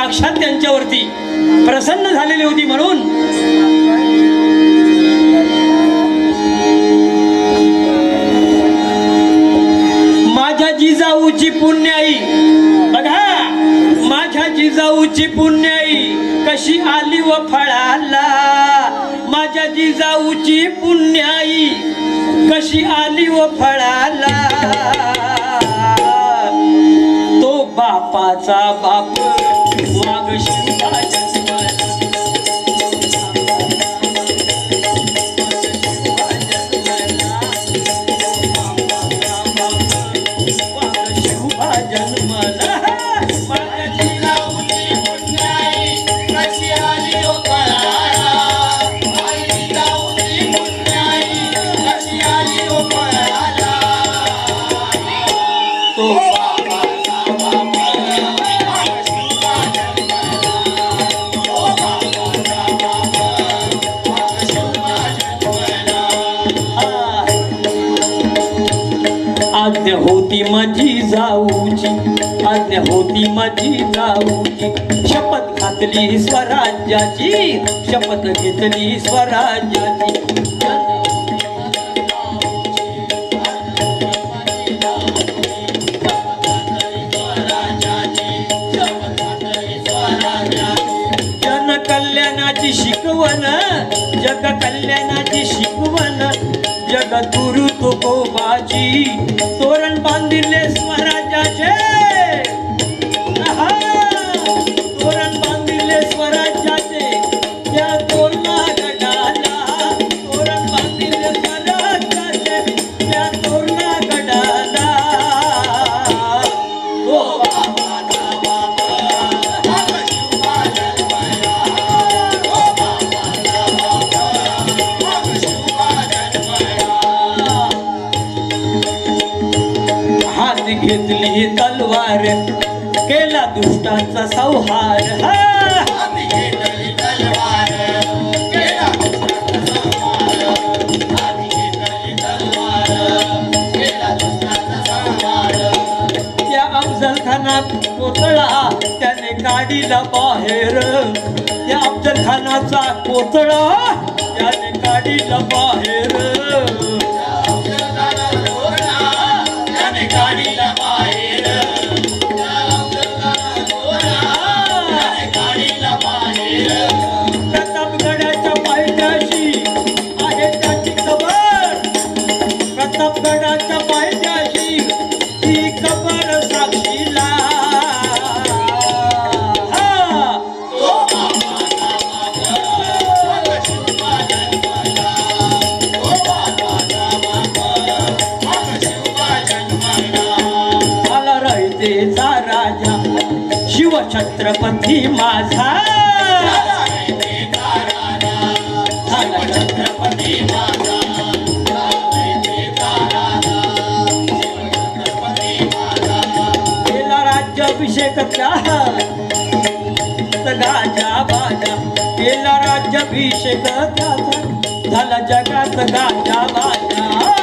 साक्षात त्यांच्यावरती प्रसन्न झालेली होती म्हणून माझ्या जिजाऊची पुण्याई. बघा माझ्या जिजाऊची पुण्याई कशी आली व फळाला. माझ्या जिजाऊची पुण्याई कशी आली व फळाला. तो बापाचा बाप 对 심. आज्ञा होती माझी जाऊची आज्ञा होती माझी जाऊची. शपथ घातली स्वराज्याची शपथ घेतली स्वराज्याची. जनकल्याणाची शिकवण जग कल्याणाची शिकवण. जगद्गुरु तुकोबाजी तोरण बांधिले स्मरण घेतली तलवार. केला दुष्टाचा संहार. हा! त्या अफजल खानात कोतळा त्याने काढीला बाहेर. त्या अफजल खानाचा कोतळा त्याने काढीला बाहेर. आला रयतेचा राजा शिवछत्रपती माझा. झाला छत्रपती माझा केला राज्याभिषेक त्या गाजा बाजा. केला राज्याभिषेक झाला जगात गाजा बाजा.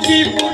Chim.